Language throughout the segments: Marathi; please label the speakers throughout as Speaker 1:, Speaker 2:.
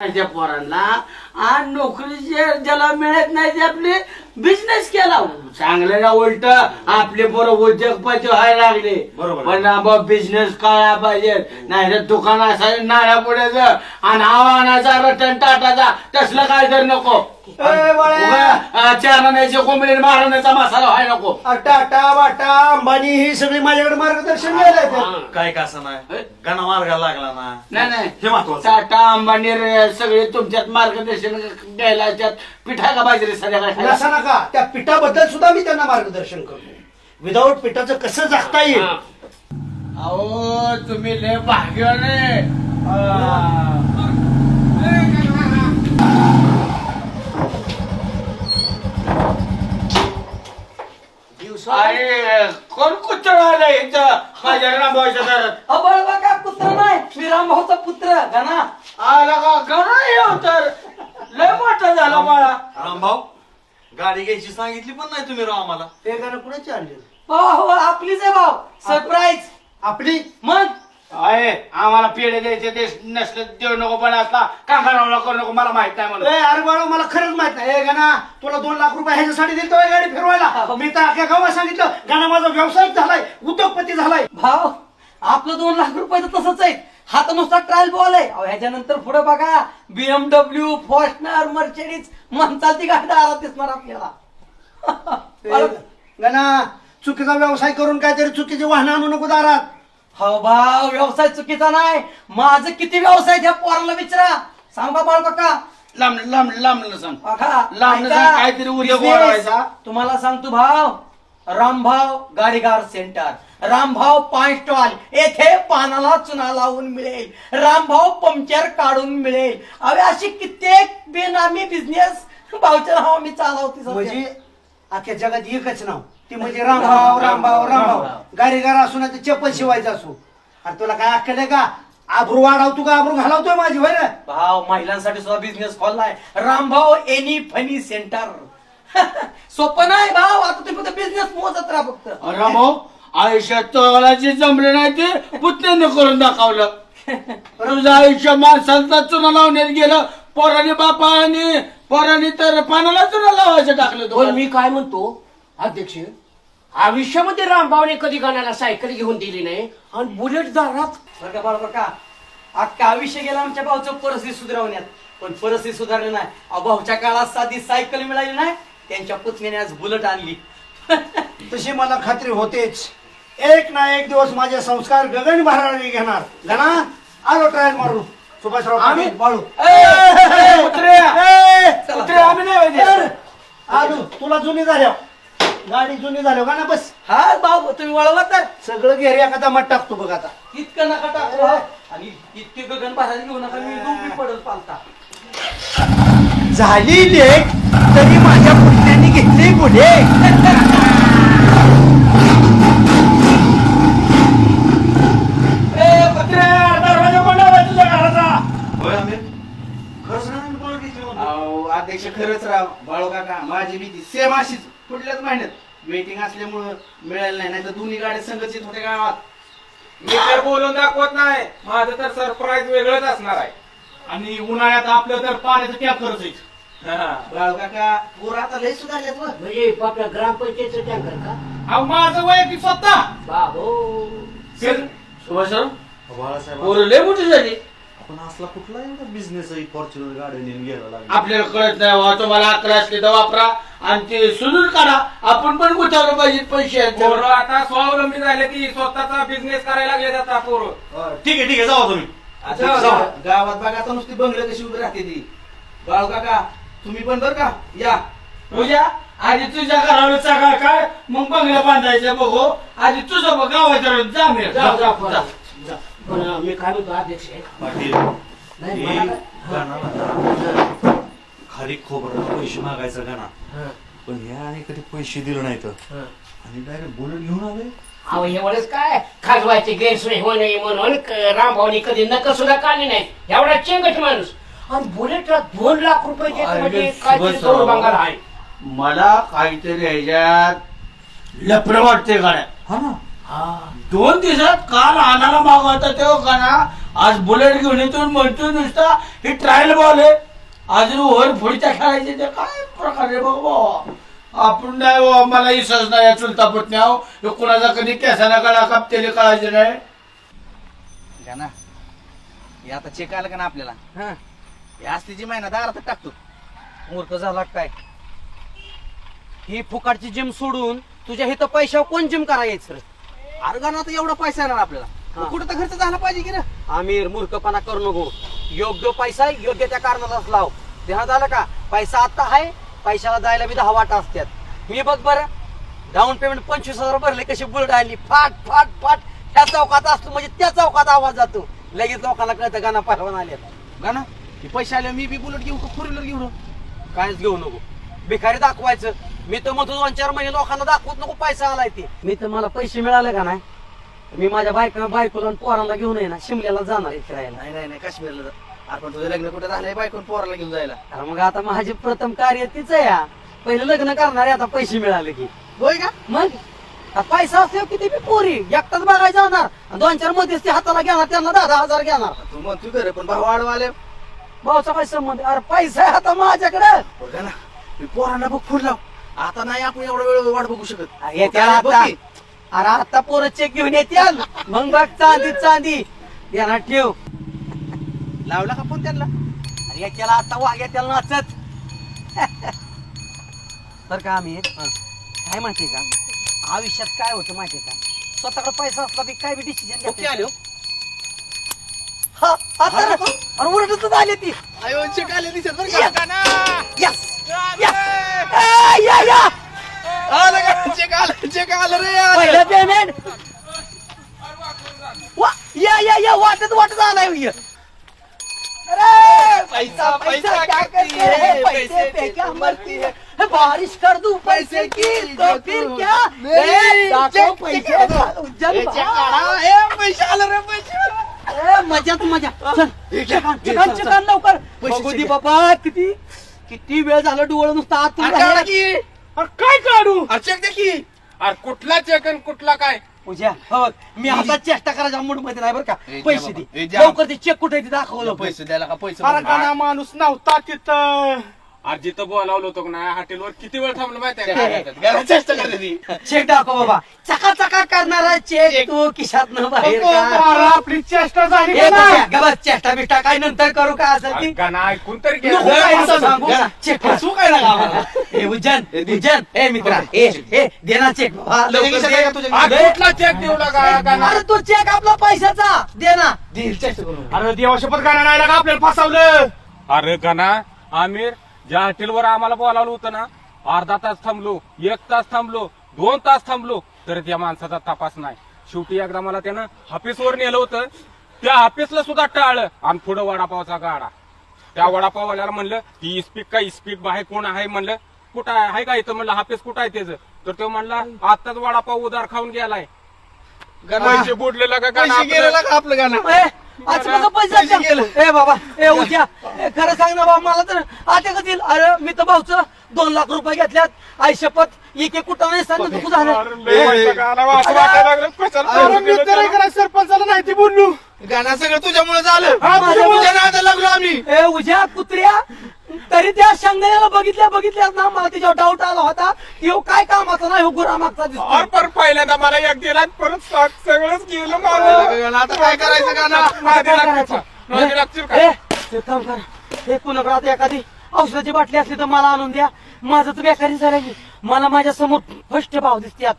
Speaker 1: त्या पोरांना. आणि नोकरी जे ज्याला मिळत नाही ते आपले बिझनेस केला. चांगलं ना उलट आपले पोरं उद्योगपती व्हायला लागले.
Speaker 2: बरोबर.
Speaker 1: पण बाबा बिझनेस कळायला पाहिजे. नाही तर दुकान असायचं नाळ्या पुढे आणि आव्हानाचा रतन टाटाचा तसलं काय तर नको.
Speaker 3: ए, बाळ्या.
Speaker 1: उगा, अं, चारण्याचे कोंबडी मारण्याचा मसाला व्हायला नको.
Speaker 3: टाटा बाटा अंबानी ही सगळी माझ्याकडे मार्गदर्शन मिळालं
Speaker 2: काय का असं नाही? गाणं मार्गाला लागला ना.
Speaker 1: नाही नाही.
Speaker 2: हे महत्वाचं.
Speaker 1: टाटा अंबानी रे सगळे तुमच्यात मार्गदर्शन द्यायला याच्यात पिठा का पाहिजे रे?
Speaker 3: नसा नका. त्या पिठाबद्दल सुद्धा मी त्यांना मार्गदर्शन करतो. विदाऊट पिठाचं कसं जगता येईल?
Speaker 1: अहो तुम्ही लय भाग्यवान आहे. अरे कोण कुत्रा आलं इथं? माझ्या रामभाऊच्या दारात.
Speaker 4: अबळबा का पुत्र नाही? मी रामभाऊचा पुत्र गाना
Speaker 1: आला का? गणा येऊ तर लय मोठा झाला बाळा.
Speaker 2: रामभाऊ गाडी घ्यायची सांगितली पण नाही तुम्ही राव आम्हाला.
Speaker 3: गाणं कुणाचे आणले?
Speaker 4: हो आपलीच आहे भाऊ. सरप्राईज
Speaker 3: आपली?
Speaker 4: मग?
Speaker 1: आहे आम्हाला पेढे द्यायचे ते नसलं देऊ नको पण असला. कांगारावला करू नको मला माहीत नाही म्हणून.
Speaker 3: ए, अरे बाळा मला खरंच माहीत नाही. ए गाणा तुला दोन लाख रुपये ह्याच्यासाठी दिली तो गाडी फिरवायला. मी तर अख्या गावात सांगितलं. गाणा माझा व्यवसायिक झालाय उद्योगपती झालाय.
Speaker 4: भाऊ आपलं दोन लाख रुपये तर तसंच आहे. हा तर नुसता ट्रायल बॉल आहे. अहो, ह्याच्यानंतर पुढे बघा. बीएमडब्ल्यू फॉर्च्युनर मर्चेडीज मन चालती गाडी दारात दिसणार आपल्याला?
Speaker 3: ए, गाणा चुकीचा व्यवसाय करून काहीतरी चुकीची वाहनं आणू नको दारात.
Speaker 4: हो भाऊ व्यवसाय चुकीचा नाही. माझं किती व्यवसाय त्या पोराला विचारा. सांगा बाळ काका.
Speaker 1: लांब लांब लांब सांग.
Speaker 4: बघा,
Speaker 1: लांब
Speaker 4: ऐका.
Speaker 1: सांग काहीतरी उद्योग
Speaker 4: Business.
Speaker 1: वाढवायचा.
Speaker 4: तुम्हाला सांगतो भाव. रामभाव गाडीगार सेंटर. रामभाव पान स्टॉल. येथे पानाला चुना लावून मिळेल. रामभाव पंक्चर काढून मिळेल. अवे अशी कित्येक बेनामी बिझनेस भावच्या नावा मी चालवते सध्या.
Speaker 3: म्हणजे अख्ख्या जगात एकच नाव. ती म्हणजे रामभाव रामभाव रामभाव. गाडीगार असू ना ते चप्पल शिवायचं असू. अरे तुला काय अक्कल आहे का? आबरू वाढवतो का आबरू घालवतोय माझी होय रे
Speaker 4: भाव महिलांसाठी सुद्धा बिझनेस खोललाय रामभाव एनी फनी सेंटर सोपं नाही भाव आता तुम्ही फक्त बिझनेस मोजत राहा फक्त.
Speaker 1: रामभाऊ आयुष्यात तोला जे जमलं नाही ते. पुतण्याने करून दाखवलं. तुझं आयुष्य माणसांचा चुना लावण्यात गेलं. पोराने बापाने पोराने तर पानाला चुना लावायचं टाकलं.
Speaker 5: मी काय म्हणतो अध्यक्ष आयुष्यामध्ये रामभावने कधी गाण्याला सायकल घेऊन दिली नाही? आणि बुलेट दारात
Speaker 4: बरं का बरोबर का. अख्खा आयुष्य गेलं आमच्या भाऊचं परिस्थिती सुधारवण्यात. पण परिस्थिती सुधारली नाही. अहो, भाऊच्या काळात साधी सायकल मिळाली नाही. त्यांच्या पुतण्याने आज बुलेट आणली.
Speaker 3: तशी मला खात्री होतेच. एक ना एक दिवस माझे संस्कार गगन भरारी घेणार. गणा आलो ट्रायल मारू सुभाषराव
Speaker 1: आम्ही?
Speaker 3: पाटील, बाळू.
Speaker 1: ए, ए, कुत्रे!
Speaker 3: ए,
Speaker 1: कुत्रे, आम्ही नाही
Speaker 3: ए,
Speaker 1: पाहिजे.
Speaker 3: आलू तुला जुनी झाल्या. गाडी जुनी झाल्या गाणा बस?
Speaker 4: हा भाऊ तुम्ही वळवा तर.
Speaker 3: सगळं घेर एखादा मत टाकतो बघ आता.
Speaker 4: इतकं नका टाकू हा. आणि इतके गगन बाहेर घेऊ नका मी डुबी पडत पालता.
Speaker 3: झाली लेट तरी माझ्या पुतण्याने घेतली पुढे
Speaker 1: घराचा.
Speaker 2: होय खरंच
Speaker 1: अध्यक्ष खरंच राव बाळू काका माझी भीती सेम अशीच. पुढल्याच महिन्यात. मीटिंग असल्यामुळं मिळालं नाही नाही तर दोन्ही गाड्या संघच येत होत्या गावात.
Speaker 6: मी तर बोलून दाखवत नाही. माझं तर सरप्राईज वेगळंच असणार आहे.
Speaker 1: आणि उन्हाळ्यात आपलं तर पाण्याचं टॅप करत
Speaker 6: हा.
Speaker 1: बाळू काका पोर आता लय सुधारल्यात.
Speaker 5: म्हणजे आपल्या ग्रामपंचायतचं टँकर का?
Speaker 6: अहो माझं वैयक्तिक स्वतः.
Speaker 5: बाबो.
Speaker 1: सुभाषराव
Speaker 2: बाळासाहेब
Speaker 1: पोरं लय मोठी झाली.
Speaker 2: आपण असला कुठला एवढा बिझनेस आहे? फॉर्च्युनर गाडी नेऊन घ्यायला लागला.
Speaker 1: आपल्याला कळत नाही वा तुम्हाला अकरा असले तर वापरा. आणि ते सुधून काढा. आपण पण गुंतवलं पाहिजे पैसे
Speaker 6: पोरं आता स्वावलंबी झाले की स्वतःचा बिझनेस करायला लागले आता पोरं.
Speaker 2: ठीक आहे ठीक आहे. जावा तुम्ही.
Speaker 1: आता गावात बघा आता नुसती बंगले कशी उभी राहते ती. बाळू काका तुम्ही पण बर का? या. पूजा आधी तुझ्या घरावर चाका काय? मग बंगल्या बांधायचे बघू. आधी तुझं बघ गावाच्या जा.
Speaker 5: जा, जा,
Speaker 1: जा.
Speaker 5: जा. पण मी काय म्हणतो अध्यक्ष
Speaker 2: पाटील
Speaker 5: नाही,
Speaker 2: हे
Speaker 5: मला काय-
Speaker 2: गाणं म्हणा. खाली खोबरं पैसे मागायचं गाणा
Speaker 5: हं,
Speaker 2: पण ह्या आणि कधी पैसे दिले नाहीत.
Speaker 5: हं.
Speaker 2: आणि डायरेक्ट बुलेट घेऊन आले
Speaker 5: अहो एवढंच काय? खाजवायची गैरसोय होऊ नये म्हणून क- रामभाऊनी कधी नक सुद्धा काढली नाही. एवढा चेंगट माणूस. आणि बुलेटला दोन लाख रुपये देतो
Speaker 1: अरे,
Speaker 5: म्हणजे काहीतरी
Speaker 1: सुभाषराव.
Speaker 5: दोन बंगाल आहे.
Speaker 1: मला काहीतरी ह्याच्यात लफडं वाटते गाड्या.
Speaker 2: हा ना?
Speaker 1: दोन दिवसात काल आणायला मागवता तेव्हा गाणा
Speaker 7: आज बुलेट घेऊन येतो आणि म्हणतो नुसता ही ट्रायल बॉल आहे. अजून ओव्हर पुढच्या खेळायचे ते काय प्रकारे बाबा? आपण नाही बाबा मला विश्वास नाही या चुलता पुतण्याव हे. कुणाचा कधी केसाला कळा कापतेले कळायचे नाही.
Speaker 8: का ना. हे आता चेक आलं का ना आपल्याला?
Speaker 4: हा,
Speaker 8: हे असलीची महिना दारात टाकतो.
Speaker 4: मूर्ख झाला काय? ही फुकाटची जिम सोडून तुझ्या इथं पैशावर कोण जिम करायचं? रे?
Speaker 8: अरे का ना आता एवढा पैसा येणार आपल्याला.
Speaker 4: हा.
Speaker 8: मग कुठं तर खर्च झाला पाहिजे की ना?
Speaker 4: आमिर मूर्खपणा करू नको. योग्य पैसा योग्य त्या कारणालाच लाव. ध्यान झालं का? पैसा आता आहे पैशाला जायला बी दहा वाटा असतात. मी बघ बरं डाऊन पेमेंट पंचवीस हजार भरले कशी बुलट आली. फाट फाट फाट. त्या चौकात असतो म्हणजे त्या चौकात आवाज जातो. लगेच लोकांना कळतं गाणं पाठवून आले
Speaker 8: का ना हे पैसे आले मी बी बुलेट घेऊ का फोर व्हीलर घेऊ
Speaker 4: कायच घेऊ नको. भिकारी दाखवायचं. मी तर म्हणतो दोन चार महिने लोकांना दाखवत नको पैसा आलाय ते. मी तर मला पैसे मिळाले का नाही? मी माझ्या बायका बायकोला आणि पोरांना घेऊन ये ना शिमल्याला जाणार आहे फिरायला.
Speaker 8: नाही नाही नाही काश्मीरला जा. आपण तुझं लग्न कुठं झालंय? बायकोन पोराला घेऊन जायला.
Speaker 4: अरे मग आता माझे प्रथम कार्य तीच आहे या पहिलं लग्न करणार आहे आता पैसे मिळाले की.
Speaker 8: होय का?
Speaker 4: मग? आता पैसा असतो किती बी पोरी एकटाच बघायला जाणार. आणि दोन चार मध्येच ते हाताला घेणार त्यांना दहा दहा हजार घेणार.
Speaker 8: तू म्हणतो घर पण भाव वाढवाले
Speaker 4: भाऊचा काय संबंध? अरे पैसा आहे आता माझ्याकडे.
Speaker 8: ना मी पोरांना बघ फुल लाव. आता नाही आपण एवढा वेळ वाट बघू शकत.
Speaker 4: आता. अरे आता पोरं चेक घेऊन येत्याल. मग बघ चांदी चांदी. यांना ठेव.
Speaker 8: लावला का फोन त्यांना?
Speaker 4: अरे याच्याला आता वाघ त्याला नाचत. तर का आम्ही? काय माहितीये का? आयुष्यात काय होतं माहितीये का? स्वतःकडे पैसा असला की काय बी डिसिजन
Speaker 8: ओके आले. हो.
Speaker 4: अरे उलटच आली ती.
Speaker 8: अयो चेक आले दिसत बरं का? ना
Speaker 4: यस या या.
Speaker 8: आलं का? चेक आलं चेक आलं रे आलं.
Speaker 4: पहिलं पेमेंट या या या वाटत वाटत आलाय. अरे पैसा पैसा क्या करती है? पैसे पे क्या मरती है? बारिश कर दूं पैसे की तो फिर क्या? ए, पैसे जन
Speaker 8: ए, चेक काढा. ए, पैसे आलं रे पैसे आलं.
Speaker 4: ए, मजाच मजा चल चिकन चिकन लवकर। बघू दे बाबा किती किती वेळ झाला डोळं नुसतं आत
Speaker 8: काढा की.
Speaker 6: अरे काय काढू?
Speaker 8: चेक दे की.
Speaker 6: अरे कुठला चेक आणि कुठला काय?
Speaker 4: पूजा हो मी आता चेष्टा करायच्या मूडमध्ये नाही बरं का.
Speaker 8: ए,
Speaker 4: पैसे दे.
Speaker 8: बाबा. ए, जा.
Speaker 4: लवकर ते चेक कुठे ते दाखवलं
Speaker 8: पैसे द्यायला का? पैसे
Speaker 6: अरे ना माणूस नव्हता तिथं. अरे जिथं बोलावलं होतं का नाही हॉटेलवर किती वेळ थांबलं माहितीये का?
Speaker 8: घरात चेष्टा करते ती.
Speaker 4: चेक दाखव बाबा. चका चका करणारा चेक. तू खिशात न बाहेर
Speaker 6: अरे, आपली चेष्टा झाली का
Speaker 4: चेष्टा बिष्टा काय नंतर करू का ती?
Speaker 6: ऐकून तर घे.
Speaker 4: नको काय असं सांगू.
Speaker 8: घ्या.
Speaker 4: चेक कर.
Speaker 8: काय ना
Speaker 4: उज्जैन उज्जैन. मित्रा बाबा, लवकर दे.
Speaker 8: आहे
Speaker 6: अरे? कुठला चेक देऊ लागा का?
Speaker 4: अरे तो चेक आपला पैशाचा. दे ना.
Speaker 8: देईल चेष्टा करून.
Speaker 6: अरे देवाशपथ गाणं नाही का आपल्याला फसवलं. अरे गाना आमिर ज्या हॉटेलवर आम्हाला बोलावलं होतं ना अर्धा तास थांबलो एक तास थांबलो दोन तास थांबलो तर त्या माणसाचा तपास नाही. शेवटी एकदा मला त्यानं हाफिसवर नेलं होतं. त्या हाफिसला सुद्धा टाळलं. आणि पुढं वडापावचा गाडा. त्या वडापाववाल्याला म्हणलं की इस्पिक का इस्पिक? बाहेर कोण आहे? म्हणलं कुठं आहे? हाय का इथं? म्हणलं हाफिस कुठं आहे त्याचं? तर तो म्हणला आताच वडापाव उधार खाऊन गेलाय. पैसे बुडलेला का? आपलं?
Speaker 8: गेलेला का आपलं गाणं?
Speaker 4: आज माझा पैसा. ए बाबा ए उद्या ए, खरं सांग ना बाबा मला तर आता का देईल अरे मी तर भाऊचं दोन लाख रुपये घेतल्यात. आई शपथ एक एक कुठं नाही सांग तू झालं?
Speaker 8: सरपंचाला नाही ते बोललो. गाणं सगळं तुझ्यामुळे झालं. तुझ्या लागलो आम्ही.
Speaker 4: ए उज्या कुत्र्या तरी त्या शेंगण्याला बघितल्या बघितल्या ना मला त्याच्यावर डाऊट आला होता की ह्यो काय कामाचा नाही हो गुरामागचा
Speaker 6: अरे
Speaker 4: दिसतो
Speaker 6: पण पहिल्यांदा मला एक दिला परत सात सगळंच गेलं माझं.
Speaker 8: आता काय करायचं
Speaker 4: काय
Speaker 6: लागतील का? नादी लागतील का?
Speaker 4: ए, ते काम करा हे कुणाकडे आता एखादी औषधाची बाटली असली तर मला आणून द्या. माझं तर बेकारी झालं की मला माझ्यासमोर फस्ट भाव दिसतात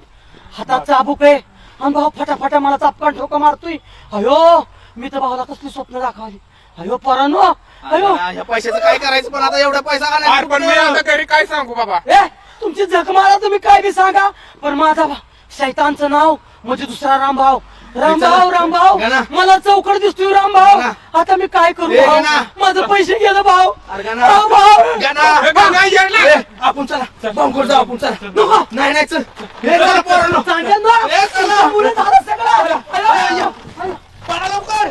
Speaker 4: हातात चाबूक आहे. आणि भाऊ फटाफटा मला चापकान ठोका मारतोय. अयो मी तर भावाला कसली स्वप्न दाखवली. अयो परानो अयो
Speaker 8: ह्या पैशाचं काय करायचं पण आता एवढा पैसा
Speaker 6: अरे
Speaker 8: आणायचा
Speaker 6: पण मी
Speaker 8: कुठं?
Speaker 6: आता घरी काय सांगू बाबा
Speaker 4: ए तुमची जख मारा तुम्ही काय बी सांगा पण माझा भा- शैतानचं नाव म्हणजे दुसरा रामभाव रामभाव रामभाव
Speaker 8: गाणं.
Speaker 4: मला चौकड दिसतोय रामभाव
Speaker 8: गाणं.
Speaker 4: आता मी काय करू
Speaker 8: ए,
Speaker 4: भाऊ?
Speaker 8: गाणं.
Speaker 4: माझं पैसे गेलं भाव
Speaker 8: अरे गाणं.
Speaker 6: हे गाणं.
Speaker 8: ए, आपण चला जाऊ आपण चला नाही नाही चल हे चला पोरांनो.
Speaker 4: चांगलं ना?
Speaker 8: ए, चला.
Speaker 4: पुढे झालं सगळं अयो, अयो, अयो.
Speaker 8: पळा लवकर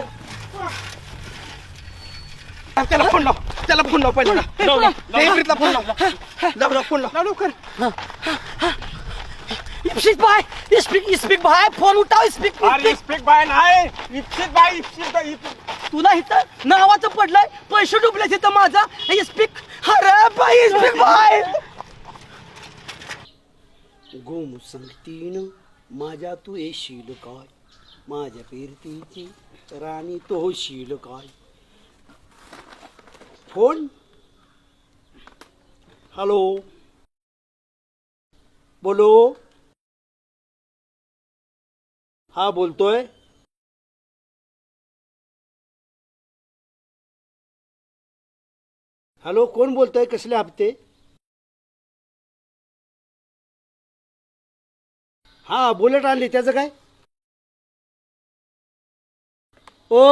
Speaker 8: त्याला फोन लाव. त्याला फोन लाव पहिला इफ्रितला फोन लाव. लाव लाव फोन लाव. लवकर.
Speaker 4: इप्सित भाई इस्पिक इस्पिक भाई फोन उठाव इस्पिक
Speaker 6: अरे इस्पिक बाय नाही. इप्सित बाय इप्सित बाय
Speaker 4: तुला इथं नावाचं पडलंय पैसे डुबले तिथं माझा. इस्पिक अरे बाई इस्पिक भाई
Speaker 3: गोम सांगतीन माझ्या तू येशील काय? माझ्या पेरतीची राणी तो होशील काय? फोन? हॅलो बोलो? हा बोलतोय. हॅलो कोण बोलतोय? कसले हप्ते? हा बुलेट आणली त्याचं काय? ओ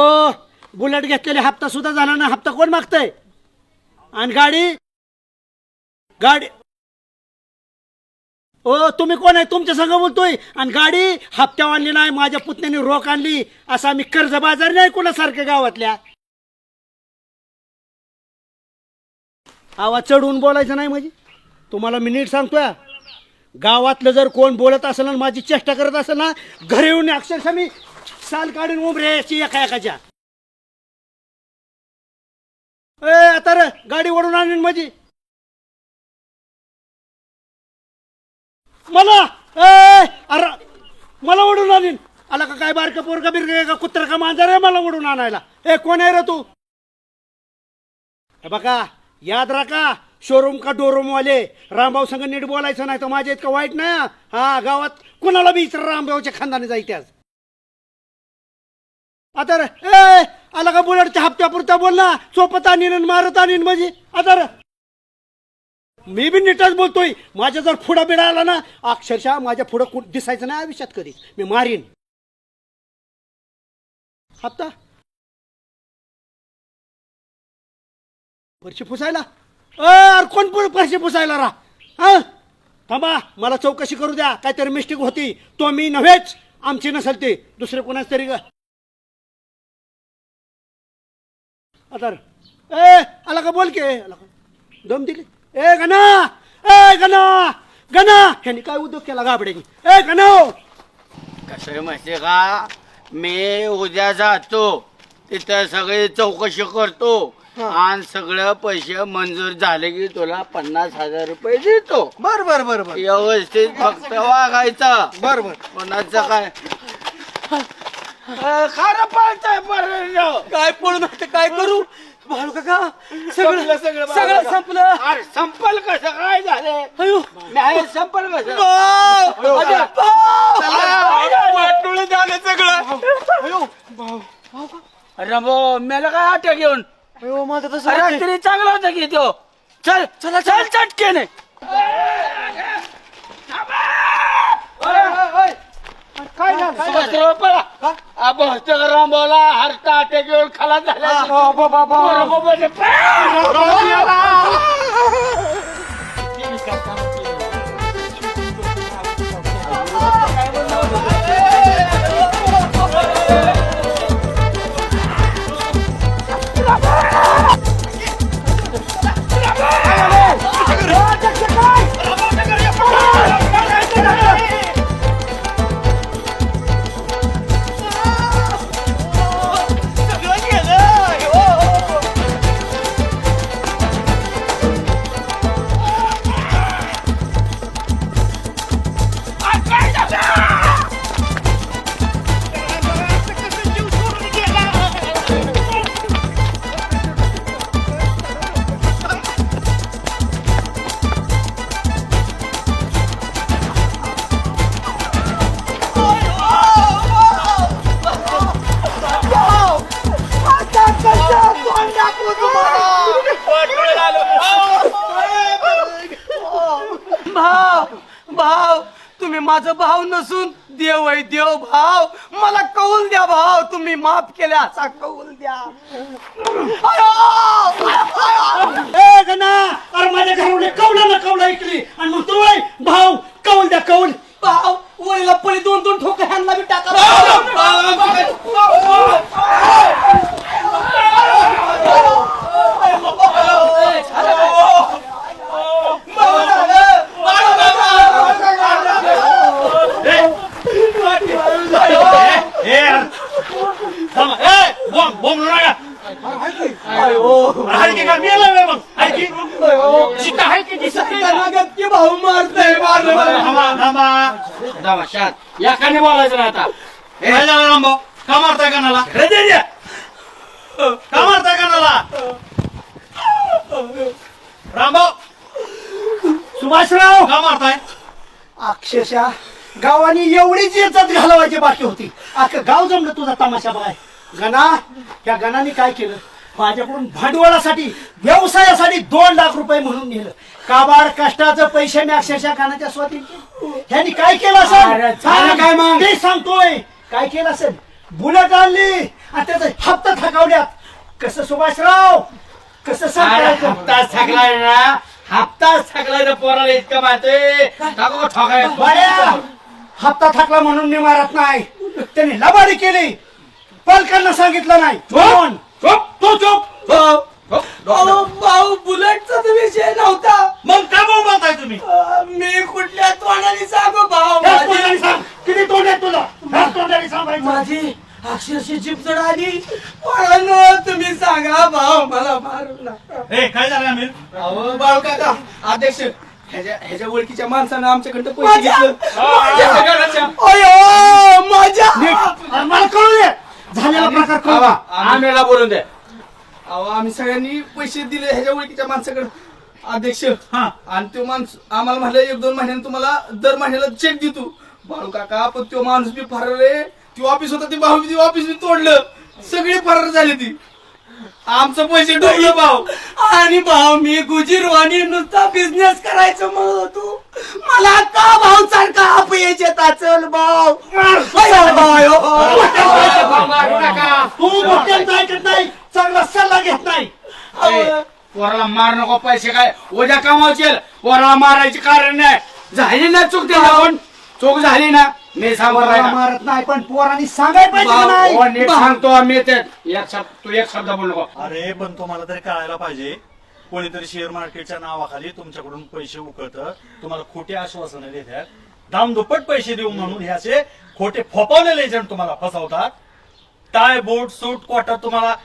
Speaker 3: बुलेट घेतलेले हप्ता सुद्धा झाला ना हप्ता कोण मागतंय? आणि गाडी? गाडी. ओ तुम्ही कोण आहे? तुमच्या संघ बोलतोय. आणि गाडी हप्त्यावर आणली नाही माझ्या पुतण्याने रोख आणली. असा मी कर्ज बाजार नाही कुणासारख्या गावातल्या. आवाज चढवून बोलायचं नाही म्हणजे तुम्हाला मी नीट सांगतोय. गावातलं जर कोण बोलत असेल ना माझी चेष्टा करत असेल ना घरी येऊन अक्षरशः मी साल काढून उमरे याची एका एकाच्या. ए आता रे गाडी ओढून आणीन माझी मला ए अरे मला ओढून आणीन आला का काय बारका पोरका बिरका का कुत्रा का मांजर आहे मला ओढून आणायला? ए कोण आहे रे तू? हे बघा याद राखा शोरूम का डोरूम वाले रामभाऊ संग नीट बोलायचं नाही तर माझ्या इतकं वाईट नाही हा. हा गावात कुणाला बी इतर रामभाऊच्या खानदानी जायचे आज? आता रे ए आला का बुलेटच्या हप्त्यापुरता बोलला? चोपत आणीन आणि मारत आणीन म्हणजे. आता मी बी नीटच बोलतोय. माझ्या जर पुढं बिडा आला ना अक्षरशः माझ्या पुढं कुठ दिसायचं नाही आयुष्यात कधी. मी मारीन. हप्ता? फरशी पुसायला? अरे कोण पण फरशी पुसायला रा? हा? थांबा मला चौकशी करू द्या. काहीतरी मिस्टेक होती. तो मी नव्हेच. आमची नसेल ती. दुसरे कोणाच तरी आता. ए आला का बोल के? आला का? दम दिली ए गणा! ए गणा! गणा! ह्यानी काय उद्योग केला गाबड्यानी ए गणा!
Speaker 1: कसं आहे माहितीये का? मी उद्या जातो. तिथं सगळी चौकशी करतो. आणि सगळं पैसे मंजूर झाले की तुला पन्नास हजार रुपये देतो.
Speaker 8: बर बर बर बर.
Speaker 1: व्यवस्थित फक्त वागायचं.
Speaker 8: बर बर.
Speaker 1: कोणाचं काय? खरं पाळतंय बरं
Speaker 4: काय पळून आता काय करू? भाऊ काका सगळं
Speaker 1: सगळं
Speaker 4: सगळं. संपलं.
Speaker 1: अरे संपल कसं? काय झालं?
Speaker 4: अयो.
Speaker 1: नाही संपल कसं! वाटोळं झालं सगळं. अरे भाऊ मला काय अटक घेऊन?
Speaker 4: अयो, माझं तसं
Speaker 1: अरे
Speaker 4: वाटतंय.
Speaker 1: तरी चांगला होता की तो. चल चला चल. चटकेने.
Speaker 3: काय झालं?
Speaker 1: रामभाऊला हरता अटॅक येऊन खाला झाला
Speaker 4: भाव मला कौल द्या भाव तुम्ही माफ केले असा कौल द्या!
Speaker 3: ए गणा अरे माझ्या घरामध्ये कवला ना कवला ऐकली आणि मग तू वय, भाऊ कौल द्या कौल
Speaker 4: भाव वळीला पळी दोन दोन ठोके ह्यांना बी टाका
Speaker 1: थांबा ए नका भाऊ या
Speaker 2: काने बोलायचं आता का मारताय कानाला हृदय का मारताय
Speaker 3: सुभाषराव
Speaker 2: का मारताय
Speaker 3: अक्षरशः गावाने एवढीच येतात घालवायची बाकी होती. अख्खं गाव जमलं तुझा तमाशा बघाय गणा त्या गणाने काय केलं? माझ्याकडून भांडवलासाठी व्यवसायासाठी दोन लाख रुपये म्हणून नेलं. काबाड कष्टाचं पैसे मी अक्षरशः गाण्याच्या स्वाधीन केले. ह्यांनी काय केलं असेल?
Speaker 1: काय मग?
Speaker 3: ते सांगतोय. काय केलं असेल? बुलेट आणली. आणि त्याचा हप्ता थकवल्यात. कसं सुभाषराव? कसं
Speaker 1: अरे,
Speaker 3: सांगतायचं
Speaker 1: हप्ताच थकलाय ना. हप्ताच थकलाय ना पोराला इतकं माहिती.
Speaker 3: हप्ता थकला म्हणून मी मारत नाही. त्यांनी लबाडी केली. पालकांना सांगितलं नाही. म्हणून
Speaker 7: तू चुप
Speaker 4: अहो, भाऊ बुलेटचा तर विषय नव्हता.
Speaker 2: मग का भाऊ मारताय तुम्ही?
Speaker 4: अं, मी कुठल्या तोंडाने सांगू भाऊ?
Speaker 3: ह्याच
Speaker 4: माझी-
Speaker 3: तोंडाने सांग. किती तोंड आहेत तुला? तोंडाने सांगायचं
Speaker 4: माझी अक्षरशः जीप आली. पोरांनो तुम्ही सांगा भाऊ मला मारू नका.
Speaker 2: ए काय झालं अमिर?
Speaker 7: अहो बाळू काका अध्यक्ष ह्याच्या ह्याच्या ओळखीच्या माणसानं आमच्याकडं पैसे
Speaker 4: माझ्या-
Speaker 7: घेतलं.
Speaker 4: माझ्या-. अयो
Speaker 3: अरे मला कळू दे. झालेला प्रकार कळू दे.
Speaker 1: आम्हाला बोलून दे.
Speaker 7: अहो आम्ही सगळ्यांनी पैसे दिले ह्याच्या ओळखीच्या माणसाकडे. अध्यक्ष
Speaker 2: हा.
Speaker 7: आणि तो माणूस आम्हाला म्हणलं एक दोन महिन्याने तुम्हाला दर महिन्याला चेक देतो बाळू काका पण तो माणूस बी फरार रे ती ऑफिस होता ती भाऊ ती ऑफिस बी तोडलं. सगळी फरार झाली ती. आमचं पैसे डुबलं भाऊ.
Speaker 4: आणि भाऊ मी गुजीरवाणी नुसता बिझनेस करायचं म्हणत होतो. मला का भाऊ सारखा अपयश येतात चल भाऊ? अयो, अयो.
Speaker 3: तू मोठ्यांचं ऐकत नाही. चांगला सल्ला घेत नाही.
Speaker 1: ए, पोराला मार नको पैसे काय? उद्या कमावशील पोराला मारायचे कारण नाही. झाली ना चूक त्याला पण चूक झाली ना? मी सांगतो
Speaker 3: पोराला मारत नाही पण पोरांनी सांगायला पाहिजे का नाही?
Speaker 1: हो, नीट सांगतो आम्ही ते. एक शब्द तू एक शब्द बोल नको.
Speaker 2: अरे पण तुम्हाला तरी कळायला पाहिजे. कोणीतरी शेअर मार्केटच्या नावाखाली तुमच्याकडून पैसे उकळतं. तुम्हाला खोटे आश्वासनं देतात. दामदुप्पट पैसे देऊ म्हणून हे असे खोटे फोपावलेले एजंट तुम्हाला फसवतात. टाय बोट सूट क्वार्टर तुम्हाला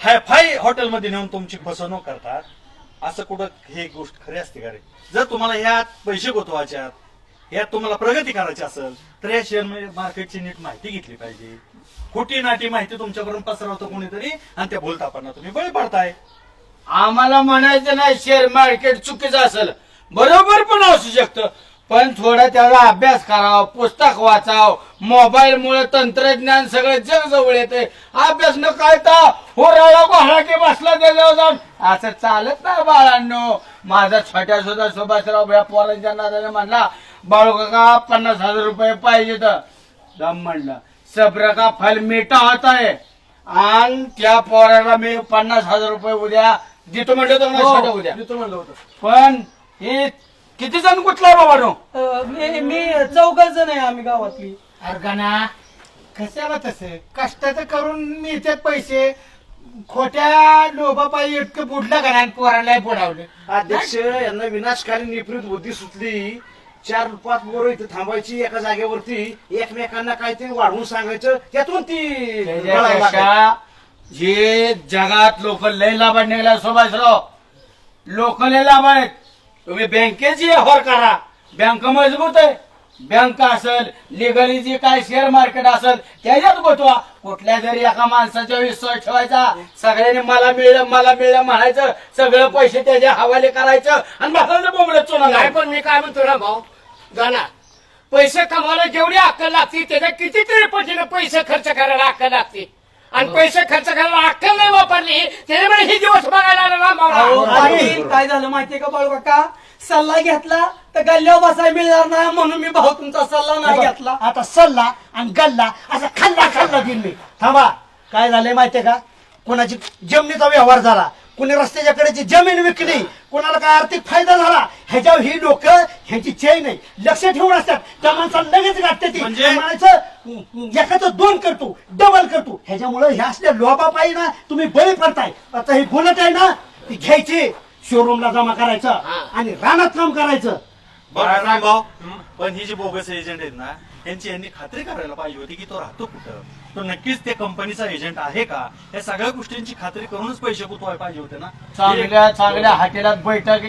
Speaker 2: हाय फाय हॉटेलमध्ये नेऊन तुमची फसवणूक करतात. असं कुठं हे गोष्ट खरी असते का रे? जर तुम्हाला ह्यात पैसे गुंतवायच्यात यात तुम्हाला प्रगती करायची असेल तर या शेअर मार्केटची नीट माहिती घेतली पाहिजे. खोटी नाटी माहिती तुमच्याकडून पसरवतो कोणीतरी आणि त्या भूलतापांना तुम्ही बळी पडताय.
Speaker 1: आम्हाला म्हणायचं नाही शेअर मार्केट चुकीचं असेल. बरोबर पण असू शकतं. पण थोडा त्याचा अभ्यास करावा पुस्तक वाचाव. मोबाईल मुळे तंत्रज्ञान सगळं जग जवळ येते अभ्यास न काढता हो राळा की बसला त्याच्यावर जाऊन. असं चालत नाही बाळांनो. माझा छोट्या सुद्धा सुभाषराव या पोरांच्या नादाने म्हणला बाळू काका पन्नास हजार रुपये पाहिजे तर. दम म्हणलं सब्र का फल मिठा होता है आणि त्या पोराला मी पन्नास हजार रुपये उद्या देतो म्हणलं तर छोट्या उद्या.
Speaker 7: देतो म्हणलं होतं.
Speaker 1: पण हे किती जण कुठला बाबा नो
Speaker 4: अं, मी मी चौघ जण आहे आम्ही गावातली.
Speaker 5: अर्गना कशाला तसं? कष्टाचं करून मिळतात पैसे. खोट्या लोबापायी इतकं बुडलं का नाही पोराला बुडावलं.
Speaker 8: अध्यक्ष यांना विनाशकारी विपरीत बुद्धी सुचली चार पाच पोरं इथे थांबायची एका जागेवरती. एकमेकांना काहीतरी वाढवून सांगायचं. त्यातून ती बळायला लागायची.
Speaker 1: त्याच्यापेक्षा जे जगात लोक लय सुभाषराव लोक लय लाभ आहेत. तुम्ही बँकेची व्यवहार करा बँक मजबूत आहे. बँक असेल लिगली जे काय शेअर मार्केट असेल त्याच्यात गुंतवा कुठल्या जरी एका माणसाच्या विश्वास ठेवायचा सगळ्यांनी मला मिळलं मला मिळलं म्हणायचं सगळं पैसे त्याच्या हवाले करायचं आणि बसायचं बोंबडत चुना
Speaker 5: नाही पण मी काय म्हणतो ना भाऊ गाना पैसे कमावला जेवढी अक्कल लागते त्याच्या कितीतरी पटीनं पैसे खर्च करायला अक्कल लागते. आणि पैसे खर्च करायला अक्कल नाही वापरली. त्याच्यामुळे हे दिवस बघायला आला ना
Speaker 4: अहो,
Speaker 5: मावळा.
Speaker 4: पाटील, काय झालं माहितीये का बाळू काका? सल्ला घेतला तर गल्ल्यावर बसायला मिळणार नाही म्हणून मी भाऊ तुमचा सल्ला नाही घेतला.
Speaker 3: आता सल्ला आणि गल्ला असा खाल्ला खाल्ला देईन मी. थांबा. काय झालंय माहितीये का? कोणाची जमिनीचा व्यवहार झाला. कोणी रस्त्याच्या कडेची जमीन विकली कोणाला काय आर्थिक फायदा झाला ह्याच्यावर ही लोक ह्यांची चैन नाही लक्ष ठेवून असतात. त्या माणसाला लगेच गाठते ती.
Speaker 2: म्हणजे?
Speaker 3: म्हणायचं एखादं दोन करतो डबल करतो. ह्याच्यामुळे ह्या असल्या लोबा पायी ना तुम्ही बळी पडताय. आता ही बुलेट आहे ना ती घ्यायची. शोरूमला जमा करायचं आणि रानात काम करायचं.
Speaker 2: बरं रामभाऊ पण ही जी बोगस एजंट आहेत ना यांची यांनी खात्री करायला पाहिजे होती की तो राहतो कुठं? तो नक्कीच ते कंपनीचा एजंट आहे का? या सगळ्या गोष्टींची खात्री करूनच पैसे गुंतवायला पाहिजे होते ना.
Speaker 1: चांगल्या चांगल्या हॉटेलात बैठक